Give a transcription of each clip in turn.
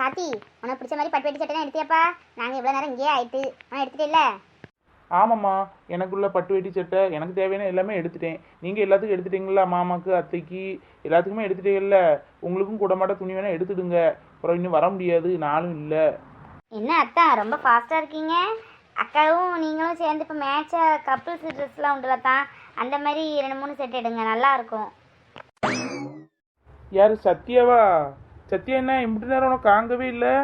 கார்த்தி உனக்கு பிடிச்ச மாதிரி பட்டு வெட்டி சட்டை எடுத்தியாப்பா? நாங்கள் இவ்வளோ நேரம் இங்கேயே ஆயிட்டு உனக்கு எடுத்துட்டு இல்லை ஆமாம்மா எனக்குள்ள பட்டு வேட்டி சட்டை எனக்கு தேவையான எல்லாமே எடுத்துட்டேன். நீங்கள் எல்லாத்துக்கும் எடுத்துட்டீங்களா மாமாக்கு அத்தைக்கு எல்லாத்துக்குமே எடுத்துட்டீங்கல்ல உங்களுக்கும் கூடமாட்ட துணி வேணால் எடுத்துடுங்க. அப்புறம் இன்னும் வர முடியாது நானும் இல்லை. என்ன அத்தா ரொம்ப ஃபாஸ்ட்டாக இருக்கீங்க? அக்காவும் நீங்களும் சேர்ந்து இப்போ மேட்சாக கப்புள்ஸ் ட்ரெஸ்லாம் உண்டுல தான் அந்த மாதிரி ரெண்டு மூணு செட் எடுங்க நல்லா இருக்கும். யார் சத்யாவா? சத்யா என்ன? இம்பிட்டு நேரம் உனக்கு காங்கவே இல்லை.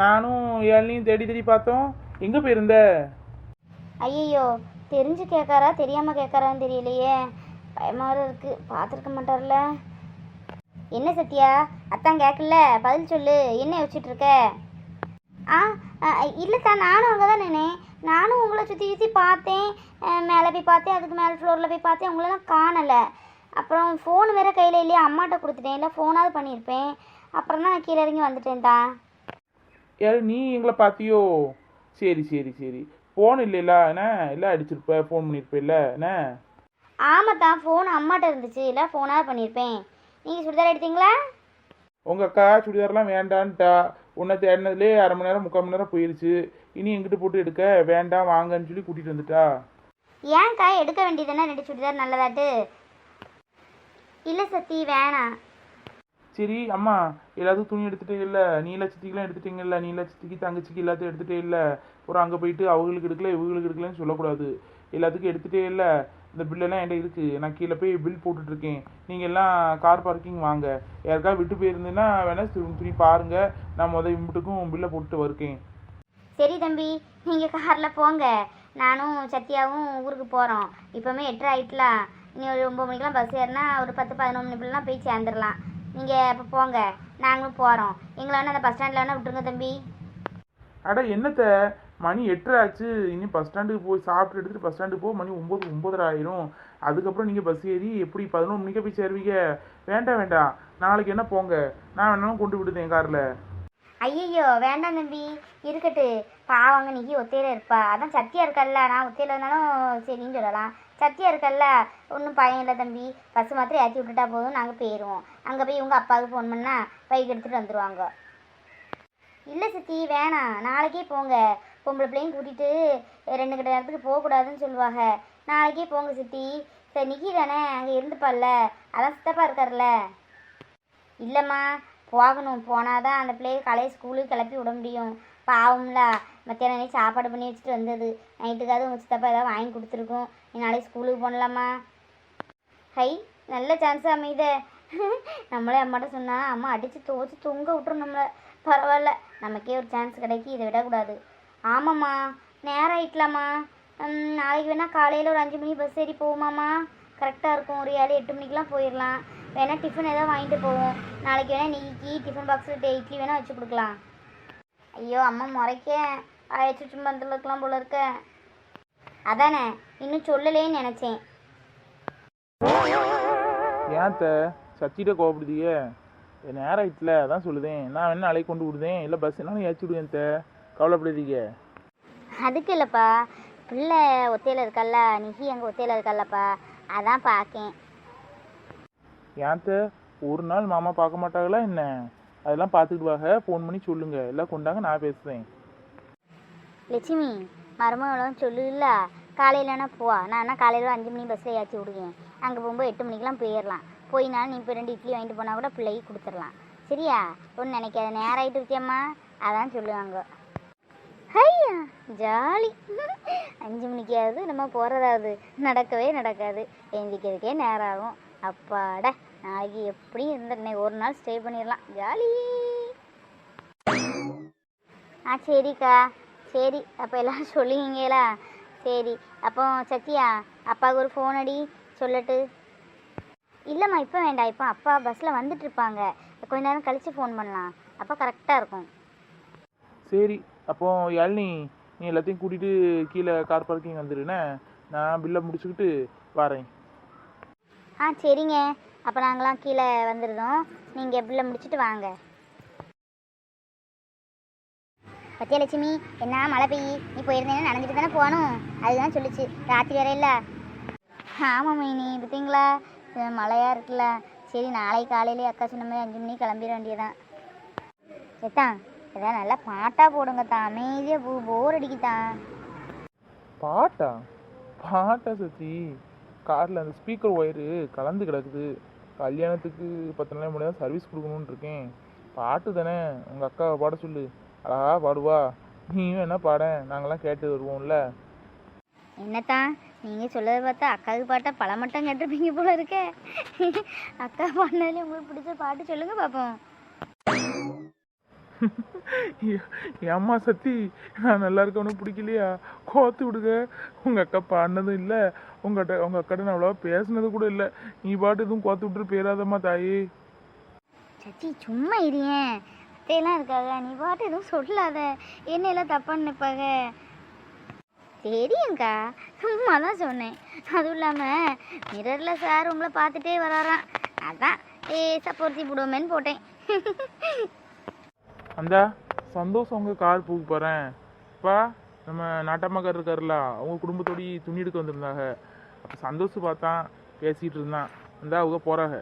நானும் ஏழையும் தேடி தேடி பார்த்தோம். எங்கே போயிருந்த? ஐயோ தெரிஞ்சு கேட்காரா? தெரியாமல் கேட்காரான்னு தெரியலையே. பயமாக இருக்கு. பார்த்துருக்க மாட்டார்ல. என்ன சத்யா அத்தான் கேட்கல. பதில் சொல்லு. என்ன யோசிச்சுட்டு இருக்க? ஆ இல்லைத்தா நானும் அங்கே தான் நினேன் நானும் உங்களை சுற்றி சுற்றி பார்த்தேன். மேலே போய் பார்த்தேன். அதுக்கு மேலே ஃப்ளோரில் போய் பார்த்தேன். உங்களெல்லாம் காணலை. அப்புறம் ஃபோன் வேறு கையில் இல்லையா? அம்மாட்ட கொடுத்துட்டேன். இல்லை ஃபோனாவது பண்ணியிருப்பேன். அப்புறம் தான் கீழே இறங்கி வந்துட்டேன் தான் யார் நீ எங்களை பார்த்தியோ? சரி சரி சரி. ஃபோன் இல்லைல்ல என்ன? இல்லை அடிச்சிருப்ப ஃபோன் பண்ணியிருப்பேல்ல என்ன? ஆமாத்தான் ஃபோன் அம்மாட்ட இருந்துச்சு. இல்லை ஃபோனாவது பண்ணியிருப்பேன் நீங்கள் சுடிதார் எடுத்தீங்களா? உங்கள் அக்கா சுடிதார்லாம் வேண்டான்ட்டா. உன்னை தேடினதுலே அரை மணி நேரம் முக்கால் மணி நேரம் போயிருச்சு. இனி எங்கிட்ட போட்டு எடுக்க? வேண்டாம் வாங்கன்னு சொல்லி கூட்டிகிட்டு வந்துட்டா. ஏன்க்கா எடுக்க வேண்டியதுன்னா ரெண்டு சுடிதார் நல்லதாட்டு. இல்லை சத்தி வேணாம். சரி அம்மா எல்லாத்துக்கும் துணி எடுத்துட்டே இல்லை நீல சித்திக்கெல்லாம் எடுத்துட்டீங்கல்ல நீல சித்திக்கு தங்கச்சிக்கு எல்லாத்தையும் எடுத்துகிட்டே இல்லை அப்புறம் அங்கே போயிட்டு அவங்களுக்கு எடுக்கல இவங்களுக்கு எடுக்கலன்னு சொல்லக்கூடாது. எல்லாத்துக்கும் எடுத்துகிட்டே இல்லை இந்த பில்லெல்லாம் என்கிட்ட இருக்குது நான் கீழே போய் பில் போட்டுட்ருக்கேன். நீங்கள் எல்லாம் கார் பார்க்கிங் வாங்க. யாருக்காவது விட்டு போயிருந்தேன்னா வேணால் துணி துணி பாருங்கள் நான் முதல் இம்புட்டுக்கும் பில்லை போட்டுட்டு வருக்கேன். சரி தம்பி நீங்கள் காரில் போங்க. நானும் சத்யாவும் ஊருக்கு போகிறோம் இப்போமே எட்டரை ஆயிட்டலாம் இனி ஒரு ஒம்பது மணிக்கெலாம் பஸ் ஏறினா ஒரு பத்து பதினொன்று மணிக்கெலாம் போய் சேர்ந்துடலாம் நீங்கள் இப்போ போங்க. நாங்களும் போகிறோம் எங்களை வேணா அந்த பஸ் ஸ்டாண்டில் வேணா விட்டுருங்க தம்பி. அட என்னத்த? மணி எட்டரை ஆச்சு. இனி பஸ் ஸ்டாண்டுக்கு போய் சாப்பிட்டு எடுத்துட்டு பஸ் ஸ்டாண்டுக்கு போக மணி ஒம்பது ஒம்பதரை ஆயிரும். அதுக்கப்புறம் நீங்கள் பஸ் ஏறி எப்படி பதினொன்று மணிக்கே போய் சேருவீங்க? வேண்டாம் வேண்டாம். நாளைக்கு என்ன போங்க? நான் வேணாலும் கொண்டு விடுதேன் காரில். ஐயையோ வேண்டாம் தம்பி. இருக்கட்டு. பாவங்க நிக்கி ஒத்தையில இருப்பா. அதான் சத்தியா இருக்கல்ல நான் ஒத்தையில இருந்தாலும் சரின்னு சொல்லலாம். சத்தியா இருக்கல்ல ஒன்றும் பயம் இல்லை தம்பி. பசு மாத்திரம் ஏற்றி விட்டுட்டா போதும் நாங்கள் போயிடுவோம் அங்கே போய் உங்கள் அப்பாவுக்கு ஃபோன் பண்ணால் பைக் எடுத்துகிட்டு வந்துடுவாங்க இல்லை சித்தி வேணாம். நாளைக்கே போங்க. பொம்பளை பிள்ளையும் கூட்டிகிட்டு ரெண்டு கிட்ட நேரத்துக்கு போகக்கூடாதுன்னு சொல்லுவாங்க. நாளைக்கே போங்க சித்தி. சரி நிக்கி தானே? அங்கே இருந்துப்பால்ல. அதான் சித்தப்பா இருக்கார்ல இல்லைம்மா போகணும். போனால் தான் அந்த பிள்ளைய காலையில் ஸ்கூலுக்கு கிளப்பி விட முடியும். பாவம்ல. மத்தியானம் அன்னைக்கு சாப்பாடு பண்ணி வச்சுட்டு வந்தது. நைட்டுக்காவது உங்கள் சித்தப்பா ஏதாவது வாங்கி கொடுத்துருக்கோம். நீ நாளைக்கு ஸ்கூலுக்கு போகலாமா ஹை நல்ல சான்ஸாக அமைத நம்மளே அம்மாட்ட சொன்னால் அம்மா அடித்து துவச்சி தொங்க விட்டுரும் நம்மளை. பரவாயில்ல நமக்கே ஒரு சான்ஸ் கிடைக்கி இதை விடக்கூடாது. ஆமாம்மா நேரம் ஆயிட்டலாமா நாளைக்கு வேணால் காலையில் ஒரு அஞ்சு மணி பஸ் ஏறி போகுமாம்மா கரெக்டாக இருக்கும் ஒரு ஏழு எட்டு மணிக்கெலாம் போயிடலாம். வேணால் டிஃபன் ஏதாவது வாங்கிட்டு போவோம். நாளைக்கு வேணால் நீக்கி டிஃபன் பாக்ஸில் இட்லி வேணால் வச்சு கொடுக்கலாம். ஐயோ அம்மா முறைக்க ஆயிடுச்சு சும்மா இருக்கலாம் போல இருக்கேன் அதானே இன்னும் சொல்லலேன்னு நினச்சேன். ஏன் கோவப்படுதீங்க என் நேரம் ஆயிட்டுல அதான் சொல்லுதேன். நான் வேணா நாளைக்கு கொண்டு விடுதேன். இல்லை பஸ் என்னாலும் ஏற்றி விடுவேன் த கவலைப்படாதீங்க. அதுக்கு இல்லைப்பா. பிள்ளை ஒத்தையில் இருக்கல்ல நிஹி அங்கே ஒத்தையில் இருக்கல்லப்பா அதான் பார்க்கேன் ஏன் த ஒரு நாள் மாமா பார்க்க மாட்டாங்களா என்ன? அதெல்லாம் பார்த்துக்கிடுவாங்க ஃபோன் பண்ணி சொல்லுங்க. எல்லாம் கொண்டாங்க நான் பேசுகிறேன் லட்சுமி மருமகளும் சொல்லுல காலையிலனா போவா நான் காலையில் அஞ்சு மணி பஸ்ஸில் ஏற்றி விடுவேன் அங்கே போகும்போது எட்டு மணிக்கெலாம் போயிடலாம். போயினாலும் நீ இப்போ ரெண்டு இட்லி வாங்கிட்டு போனால் கூட பிள்ளைக்கு கொடுத்துடலாம். சரியா? ஒன்று நினைக்காத. நேரம் ஆகிட்டு இருக்கியம்மா. அதான் சொல்லுவாங்க. ஐயா ஜாலி. அஞ்சு மணிக்காவது நம்ம போகிறதாவது நடக்கவே நடக்காது. எந்திக்கிறதுக்கே நேரம் ஆகும் அப்பாட! நாளைக்கு எப்படி இருந்த ஒரு நாள் ஸ்டே பண்ணிடலாம். ஜாலி. ஆ சரிக்கா. சரி அப்போ எல்லாம் சொல்லுவீங்களா? சரி அப்போ சத்யா அப்பாவுக்கு ஒரு ஃபோன் அடி சொல்லட்டு. இல்லைம்மா இப்போ வேண்டாம். இப்போ அப்பா பஸ்ஸில் வந்துட்டு இருப்பாங்க. கொஞ்ச நேரம் கழித்து ஃபோன் பண்ணலாம். அப்போ கரெக்டாக இருக்கும். சரி அப்போ யாழினி நீ எல்லாத்தையும் கூட்டிகிட்டு கீழே கார் பார்க்கிங் வந்துடுனே நான் பில்லை முடிச்சுக்கிட்டு வரேன். ஆ சரிங்க. அப்போ நாங்களாம் கீழே வந்துடுறோம் நீங்கள் பில்லை முடிச்சுட்டு வாங்க. பத்தியா என்ன மழை பெய்யி? நீ போயிருந்தேன்னு நனைஞ்சிட்டு தானே போகணும் அதுதான் சொல்லிச்சு. ராத்திரி வேற இல்லை. ஆமாம் மைனி பார்த்தீங்களா மழையாக இருக்குல்ல. சரி நாளைக்கு காலையிலே அக்கா சொன்ன மாதிரி அஞ்சு மணிக்கு கிளம்பிட வேண்டியதான் ஏத்தான் ஏதாவது நல்லா பாட்டாக போடுங்க தான் அமைதியாக போ. போர் அடிக்குதான் பாட்டா? பாட்டா சத்தி காரில் அந்த ஸ்பீக்கர் ஒயரு கலந்து கிடக்குது. கல்யாணத்துக்கு பத்து நாள் முடியாது சர்வீஸ் கொடுக்கணுன்ருக்கேன் பாட்டு தானே. உங்கள் அக்காவை பாட சொல்லு. அழகா பாடுவா. நீயும் என்ன பாட நாங்களாம் கேட்டு வருவோம்ல. என்னத்தான் நீங்கள் சொல்லதை பார்த்தா அக்காவுக்கு பாட்டா பல மட்டம் கேட்டிருப்பீங்க போல இருக்கே. அக்கா பாடினதுல உங்களுக்கு பிடிச்ச பாட்டு சொல்லுங்க பார்ப்போம் அம்மா சத்தி நான் நல்லா இருக்கவனும் பிடிக்கலையா? கோத்து விடுங்க. உங்கள் அக்கா பாடினதும் இல்லை. உங்கள்கிட்ட உங்கள் அக்காட்ட நான் அவ்வளோவா பேசுனது கூட இல்லை. நீ பாட்டு எதுவும் கோத்து விட்டுட்டு போயிடாதம்மா தாயே. சச்சி சும்மா இருயேன் அத்தையெல்லாம் இருக்காங்க. நீ பாட்டு எதுவும் சொல்லாத. என்ன எல்லாம் தப்பாக நினைப்பாங்க? தெரியுங்க்கா சும்மா தான் சொன்னேன். அதுவும் இல்லாமல் மிரரில் சார் உங்களை பார்த்துட்டே வராராம். அதான் ஏ சப்போர்த்தி போடுவோமேன்னு போட்டேன். அந்த சந்தோஷம் உங்க கார் பூக்கு போகிறேன் அப்பா நம்ம நாட்டம்மாக்கார் இருக்காருல்ல அவங்க குடும்பத்தோடி துணி எடுக்க வந்திருந்தாங்க. அப்போ சந்தோஷ் பார்த்தான் பேசிகிட்டு இருந்தான். அந்த அவங்க போகிறாங்க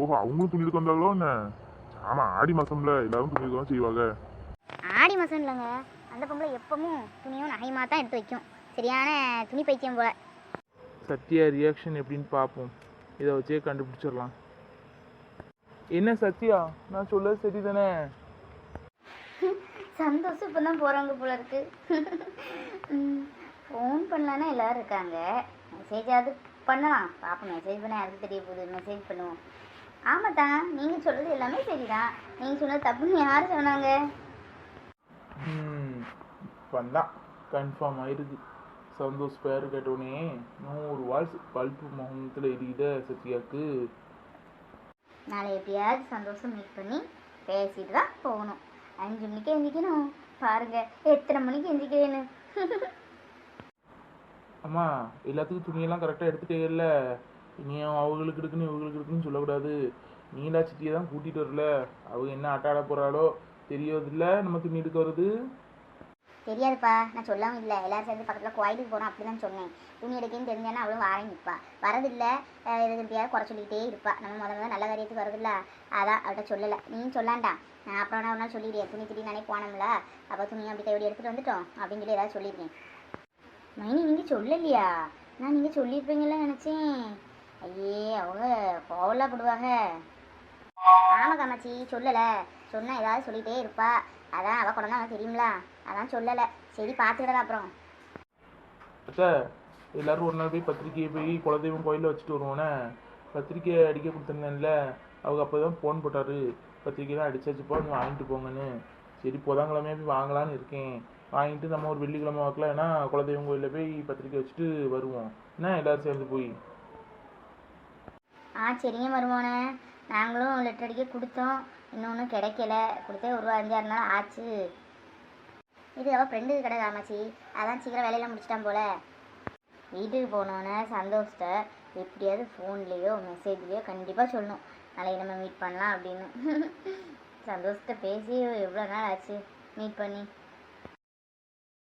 ஓஹோ அவங்களும் துணி எடுக்க வந்தாங்களோ என்ன? ஆமா ஆடி மாசம்ல எல்லாரும் துணி தான் செய்வாங்க. ஆடி மாதம் இல்லைங்க. அந்த பொம்பளை எப்பவும் துணியும் நகையுமா தான் எடுத்து வைக்கும். சரியான துணி பைத்தியம் போல. சத்யா ரியாக்ஷன் எப்படின்னு பார்ப்போம். இதை வச்சே கண்டுபிடிச்சிடலாம். என்ன சத்யா? நான் சொல்ல சரி தானே சந்தோஷம் இப்போ தான் போகிறாங்க போல இருக்கு. ஃபோன் பண்ணலான்னா எல்லாரும் இருக்காங்க. மெசேஜாவது பண்ணலாம். பார்ப்போம் மெசேஜ் பண்ண யாருக்கு தெரிய போகுது? மெசேஜ் பண்ணுவோம். ஆமாத்தா நீங்கள் சொல்கிறது எல்லாமே சரிதான். நீங்கள் சொன்னது தப்புன்னு யார் சொன்னாங்க? ம் வந்தான் கன்ஃபார்ம் ஆயிருக்கு சந்தோஷ் பேர் கேட்டோடனே நூறு வாய்ஸ் பல்பு முகத்தில் எரியுத சத்யாவுக்கு நாளை எப்படியாவது சந்தோஷம் மீட் பண்ணி பேசிட்டு தான் போகணும். அஞ்சு மணிக்கு எந்திக்கணும். பாருங்க எத்தனை மணிக்கு எந்திக்கிறேன்னு. அம்மா எல்லாத்துக்கும் துணியெல்லாம் கரெக்டாக எடுத்துட்டே இல்லை. இனியும் அவங்களுக்கு இருக்குன்னு இவங்களுக்கு இருக்குன்னு சொல்லக்கூடாது. நீலா சிட்டியை தான் கூட்டிகிட்டு வரல. அவங்க என்ன ஆட்ட போகிறாளோ தெரியறதில்ல. நம்ம துணி எடுக்க வருது தெரியாதுப்பா. நான் சொல்லவும் இல்லை. எல்லாரும் சேர்ந்து பக்கத்தில் கோயிலுக்கு போகிறோம் அப்படி தான் சொன்னேன். துணி எடுக்கன்னு தெரிஞ்சானா அவளும் வாரேன் நிற்பா வரதில்ல. அஹ் குறை சொல்லிக்கிட்டே இருப்பா. நம்ம முத முதல்ல நல்ல காரியத்துக்கு வரதில்ல. அதான் அவள்கிட்ட சொல்லலை. நீயும் சொல்லாண்டா. நான் அப்புறம் நான் ஒரு நாள் சொல்லிடுறேன் துணி திடீர்னு நானே போனோம்ல. அப்போ துணியை அப்படி கையோடி எடுத்துகிட்டு வந்துட்டோம். அப்படின்னு சொல்லி ஏதாவது சொல்லியிருக்கேன். மைனி நீங்கள் சொல்லலையா? நான் நீங்கள் சொல்லியிருப்பீங்கல்ல நினச்சேன். ஐயே அவங்க கோவலாம் போடுவாங்க. ஆமாம் காமாச்சி சொல்லலை. சொன்னால் ஏதாவது சொல்லிகிட்டே இருப்பா. அதான் அவள் குழந்தை அவன் தெரியும்ல. அதான் சொல்லலை. சரி பார்த்துக்கிடலாம் அப்புறம். அச்சா எல்லாரும் ஒரு நாள் போய் பத்திரிக்கையை போய் குலதெய்வம் கோயிலில் வச்சுட்டு வருவோன்னே பத்திரிக்கை அடிக்க கொடுத்துருந்தேன்ல. அவங்க அப்போ தான் ஃபோன் போட்டாரு. பத்திரிக்கைலாம் அடிச்சாச்சுப்பா நீ வாங்கிட்டு போங்கன்னு. சரி புதன்கிழமையே போய் வாங்கலான்னு இருக்கேன். வாங்கிட்டு நம்ம ஒரு வெள்ளிக்கிழமை வாக்கலாம் ஏன்னா குலதெய்வம் கோயிலில் போய் பத்திரிக்கை வச்சுட்டு வருவோம். என்ன எல்லாரும் சேர்ந்து போய்? ஆ சரிங்க மருமோனே நாங்களும் லெட்டர் அடிக்க கொடுத்தோம். இன்னொன்று கிடைக்கல. கொடுத்தே ஒரு அஞ்சாறு நாள் ஆச்சு. இது அவள் ஃப்ரெண்டுக்கு கடை காமாச்சி அதான் சீக்கிரம் வேலையெல்லாம் முடிச்சிட்டான் போல. வீட்டுக்கு போனோன்னே சந்தோஷத்தை எப்படியாவது ஃபோன்லேயோ மெசேஜ்லேயோ கண்டிப்பாக சொல்லணும். நாளைக்கு நம்ம மீட் பண்ணலாம் அப்படின்னு. சந்தோஷத்தை பேசி எவ்வளோ நாள் ஆச்சு? மீட் பண்ணி.